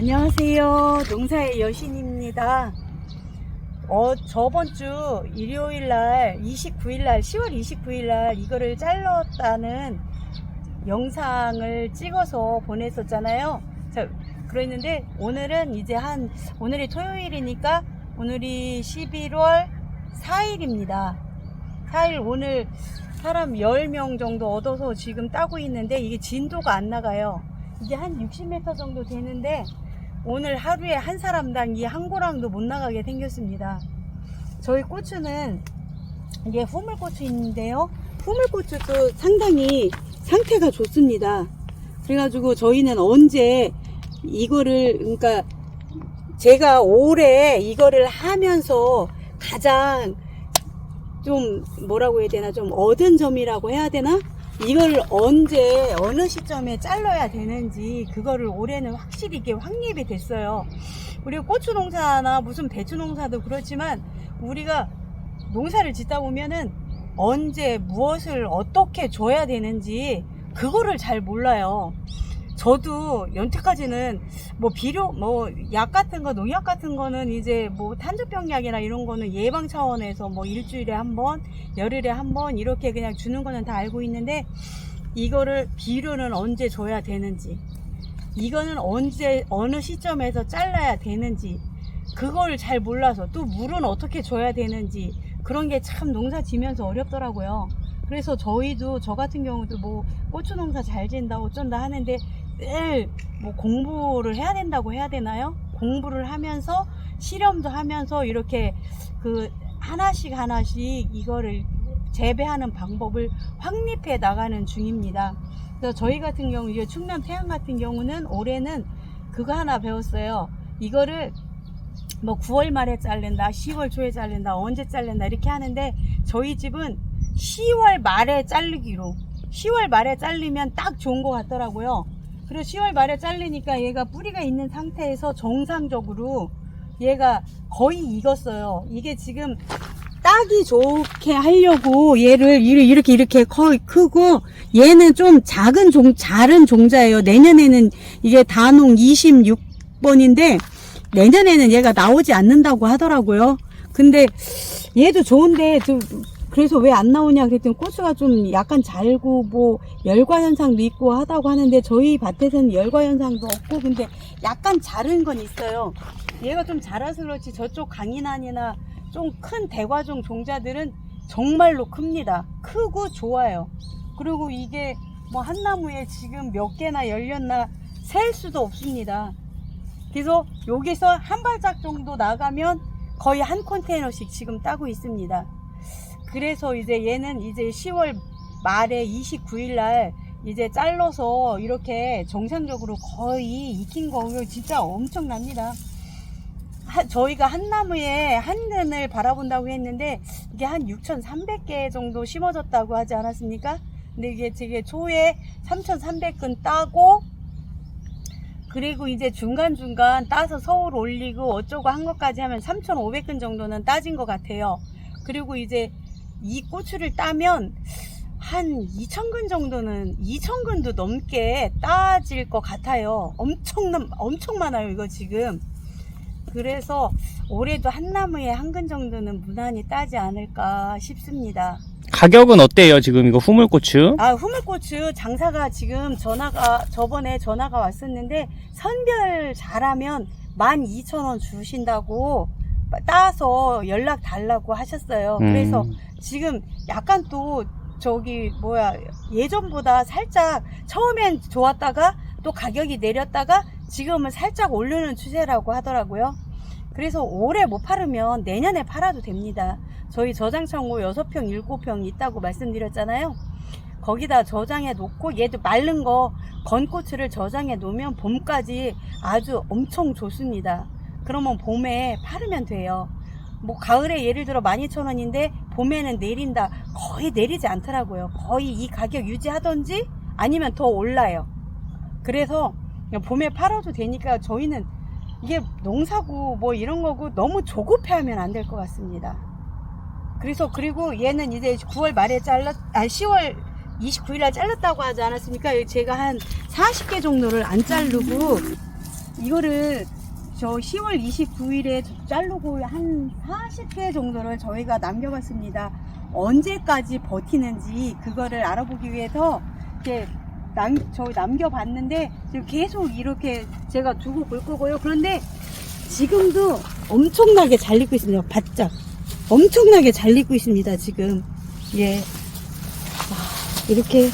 안녕하세요. 농사의 여신입니다. 어, 저번 주 일요일 날, 29일 날, 10월 29일 날 이거를 잘랐다는 영상을 찍어서 보냈었잖아요. 자, 그랬는데 오늘은 이제 한, 오늘이 토요일이니까 오늘이 11월 4일입니다. 4일 오늘 사람 10명 정도 얻어서 지금 따고 있는데 이게 진도가 안 나가요. 이게 한 60m 정도 되는데 오늘 하루에 한 사람당 이 한 고랑도 못 나가게 생겼습니다. 저희 고추는 이게 후물고추인데요. 후물고추도 상당히 상태가 좋습니다. 그래가지고 저희는 언제 이거를 그러니까 제가 올해 이거를 하면서 가장 좀 뭐라고 해야 되나 좀 얻은 점이라고 해야 되나 이걸 언제 어느 시점에 잘라야 되는지 그거를 올해는 확실히 이게 확립이 됐어요. 우리가 고추 농사나 무슨 배추 농사도 그렇지만 우리가 농사를 짓다 보면은 언제 무엇을 어떻게 줘야 되는지 그거를 잘 몰라요 저도 연태까지는 뭐 비료 뭐 약 같은 거 농약 같은 거는 이제 뭐 탄저병약이나 이런 거는 예방 차원에서 뭐 일주일에 한 번 열흘에 한 번 이렇게 그냥 주는 거는 다 알고 있는데 이거를 비료는 언제 줘야 되는지 이거는 언제 어느 시점에서 잘라야 되는지 그걸 잘 몰라서 또 물은 어떻게 줘야 되는지 그런 게 참 농사 지면서 어렵더라고요. 그래서 저희도 저 같은 경우도 뭐 고추 농사 잘 진다 어쩐다 하는데 늘뭐 공부를 해야 된다고 해야 되나요? 공부를 하면서 실험도 하면서 이렇게 그 하나씩 하나씩 이거를 재배하는 방법을 확립해 나가는 중입니다. 그래서 저희 같은 경우 이제 충남 태안 같은 경우는 올해는 그거 하나 배웠어요. 이거를 뭐 9월 말에 자른다, 10월 초에 자른다, 언제 자른다 이렇게 하는데 저희 집은 10월 말에 자르기로 10월 말에 자르면 딱 좋은 것 같더라고요. 그리고 10월 말에 자르니까 얘가 뿌리가 있는 상태에서 정상적으로 얘가 거의 익었어요. 이게 지금 따기 좋게 하려고 얘를 이렇게 이렇게 이렇게 커, 크고 얘는 좀 작은 종 작은 종자예요. 내년에는 이게 단홍 26번인데 내년에는 얘가 나오지 않는다고 하더라고요. 근데 얘도 좋은데 좀 그래서 왜 안 나오냐 그랬더니 고추가 좀 약간 잘고 뭐 열과 현상도 있고 하다고 하는데 저희 밭에서는 열과 현상도 없고 근데 약간 자른 건 있어요. 얘가 좀 자라서 그렇지 저쪽 강인한이나 좀 큰 대과종 종자들은 정말로 큽니다. 크고 좋아요. 그리고 이게 뭐 한 나무에 지금 몇 개나 열렸나 셀 수도 없습니다. 그래서 여기서 한 발짝 정도 나가면 거의 한 컨테이너씩 지금 따고 있습니다. 그래서 이제 얘는 이제 10월 말에 29일 날 이제 잘라서 이렇게 정상적으로 거의 익힌 거고 진짜 엄청납니다. 하- 저희가 한 나무에 한 년을 바라본다고 했는데 이게 한 6,300개 정도 심어졌다고 하지 않았습니까? 근데 이게 되게 초에 3,300근 따고 그리고 이제 중간중간 따서 서울 올리고 어쩌고 한 것까지 하면 3,500근 정도는 따진 것 같아요. 그리고 이제 이 고추를 따면 한 2,000근 정도는 2,000근도 넘게 따질 것 같아요. 엄청 엄청 많아요, 이거 지금. 그래서 올해도 한 나무에 한 근 정도는 무난히 따지 않을까 싶습니다. 가격은 어때요? 지금 이거 후물고추? 아, 후물고추 장사가 지금 전화가, 저번에 전화가 왔었는데, 선별 잘하면 12,000원 주신다고 따서 연락 달라고 하셨어요. 그래서 음, 지금 약간 또 저기 뭐야 예전보다 살짝 처음엔 좋았다가 또 가격이 내렸다가 지금은 살짝 오르는 추세라고 하더라고요. 그래서 올해 못 팔으면 내년에 팔아도 됩니다. 저희 저장창고 6평, 7평 있다고 말씀드렸잖아요. 거기다 저장해 놓고 얘도 마른 거 건고추를 저장해 놓으면 봄까지 아주 엄청 좋습니다. 그러면 봄에 팔으면 돼요. 뭐 가을에 예를 들어 12,000원인데 봄에는 내린다. 거의 내리지 않더라고요. 거의 이 가격 유지하던지 아니면 더 올라요. 그래서 봄에 팔아도 되니까 저희는 이게 농사고 뭐 이런 거고 너무 조급해 하면 안 될 것 같습니다. 그래서 그리고 얘는 이제 9월 말에 잘랐, 아 10월 29일 날 잘랐다고 하지 않았습니까? 제가 한 40개 정도를 안 자르고 이거를 저 10월 29일에 자르고 한 40회 정도를 저희가 남겨봤습니다. 언제까지 버티는지 그거를 알아보기 위해서 이렇게 남, 저 남겨봤는데 지금 계속 이렇게 제가 두고 볼 거고요. 그런데 지금도 엄청나게 잘 익고 있습니다. 바짝. 엄청나게 잘 익고 있습니다. 지금. 예. 와, 이렇게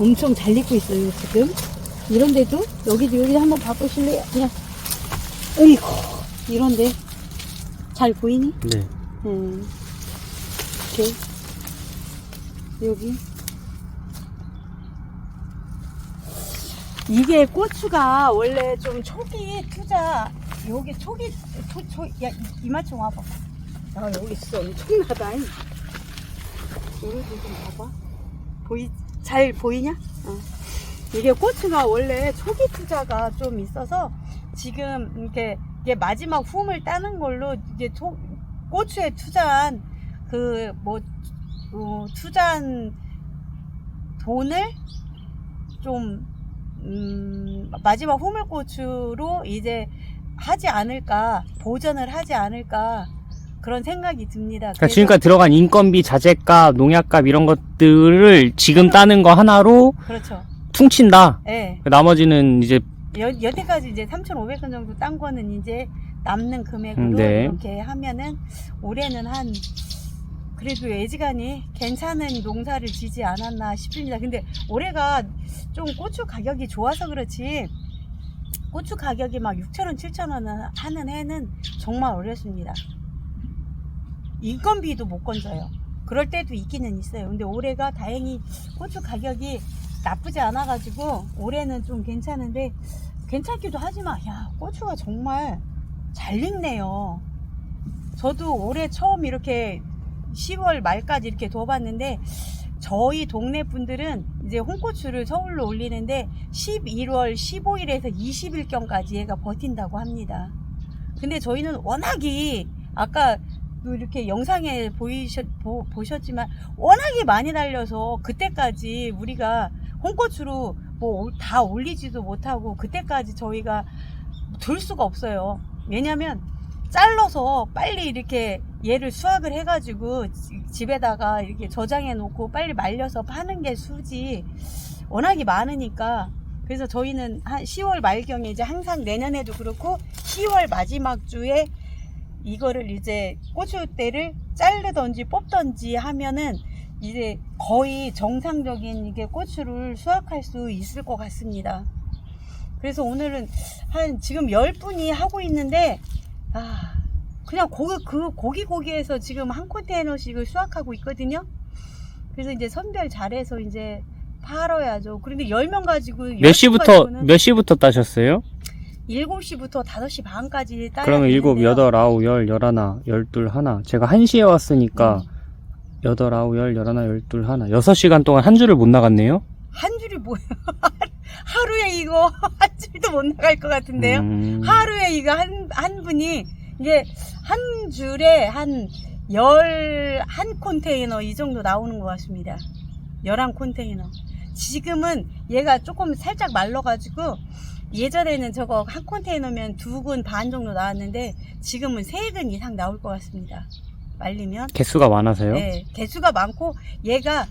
엄청 잘 익고 있어요. 지금. 이런데도 여기도 여기 한번 봐보실래요? 그냥 어이구 이런데 잘 보이니? 네. 음. 이렇게 여기 이게 고추가 원래 좀 초기 투자 여기 초기 초, 초, 야 이- 이마총 와봐 야 여기 있어 엄청나다 여기 좀 봐봐 보이 잘 보이냐? 어. 이게 고추가 원래 초기 투자가 좀 있어서 지금 이렇게 이게 마지막 훔을 따는 걸로 이제 초, 고추에 투자한 그뭐 투자한 돈을 좀 음, 마지막 호물고추로 이제 하지 않을까 보전을 하지 않을까 그런 생각이 듭니다. 그러니까 지금까지 들어간 인건비, 자재값, 농약값 이런 것들을 지금 따는 거 하나로 그렇죠. 퉁친다. 예. 그 나머지는 이제 여, 여태까지 이제 3,500원 정도 딴 거는 이제 남는 금액으로 음, 네. 이렇게 하면은 올해는 한 그래도 애지간히 괜찮은 농사를 지지 않았나 싶습니다. 근데 올해가 좀 고추 가격이 좋아서 그렇지 고추 가격이 막 6,000원, 7,000원 하는 해는 정말 어렵습니다. 인건비도 못 건져요. 그럴 때도 있기는 있어요. 근데 올해가 다행히 고추 가격이 나쁘지 않아가지고 올해는 좀 괜찮은데 괜찮기도 하지만 야 고추가 정말 잘 익네요. 저도 올해 처음 이렇게 10월 말까지 이렇게 둬봤는데 저희 동네 분들은 이제 홍고추를 서울로 올리는데 11월 15일에서 20일경까지 얘가 버틴다고 합니다. 근데 저희는 워낙이 아까 또 이렇게 영상에 보이셨, 보, 보셨지만 워낙에 많이 달려서 그때까지 우리가 홍고추로 뭐 다 올리지도 못하고 그때까지 저희가 둘 수가 없어요. 왜냐면 잘라서 빨리 이렇게 얘를 수확을 해가지고 지- 집에다가 이렇게 저장해 놓고 빨리 말려서 파는 게 수지 워낙에 많으니까 그래서 저희는 한 10월 말경에 이제 항상 내년에도 그렇고 10월 마지막 주에 이거를 이제 고추대를 자르던지 뽑던지 하면은 이제 거의 정상적인 이게 고추를 수확할 수 있을 것 같습니다. 그래서 오늘은 한 지금 10분이 하고 있는데 아 그냥 고기 그 고기 고기에서 지금 한 컨테이너씩을 수확하고 있거든요. 그래서 이제 선별 잘해서 이제 팔아야죠. 그런데 10명 가지고 몇 시부터 몇 시부터 따셨어요? 7시부터 5시 반까지 따야 그러면 일곱, 되는데요. 여덟, 아홉, 열, 열하나, 열둘, 하나. 제가 한 시에 왔으니까 음. 여덟, 아홉, 열, 열하나, 열둘, 하나. 여섯 시간 동안 한 줄을 못 나갔네요. 한 줄이 뭐예요? 하루에 이거 한 줄도 못 나갈 것 같은데요. 음. 하루에 이거 한, 한 분이 이게 한 줄에 한 열 한 컨테이너 이 정도 나오는 것 같습니다. 열한 컨테이너. 지금은 얘가 조금 살짝 말라가지고 예전에는 저거 한 컨테이너면 두 근 반 정도 나왔는데 지금은 세 근 이상 나올 것 같습니다. 말리면. 개수가 많아서요. 네, 개수가 많고 얘가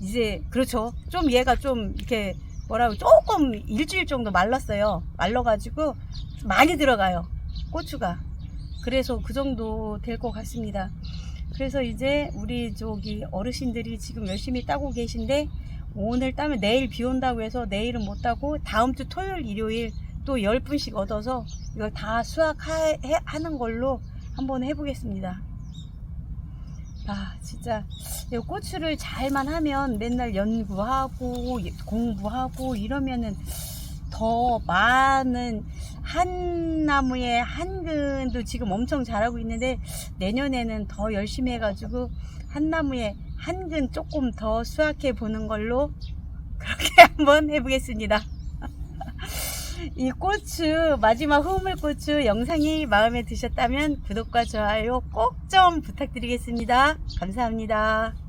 이제 그렇죠. 좀 얘가 좀 이렇게 뭐라고 조금 일주일 정도 말랐어요. 말라가지고 많이 들어가요. 고추가. 그래서 그 정도 될 것 같습니다. 그래서 이제 우리 저기 어르신들이 지금 열심히 따고 계신데 오늘 따면 내일 비 온다고 해서 내일은 못 따고 다음 주 토요일 일요일 또 10분씩 얻어서 이걸 다 수확하는 걸로 한번 해보겠습니다. 아 진짜 이 고추를 잘만 하면 맨날 연구하고 공부하고 이러면은 더 많은 한 나무에 한 근도 지금 엄청 잘하고 있는데 내년에는 더 열심히 해가지고 한 나무에 한 근 조금 더 수확해 보는 걸로 그렇게 한번 해보겠습니다. 이 고추 마지막 흐물고추 영상이 마음에 드셨다면 구독과 좋아요 꼭 좀 부탁드리겠습니다. 감사합니다.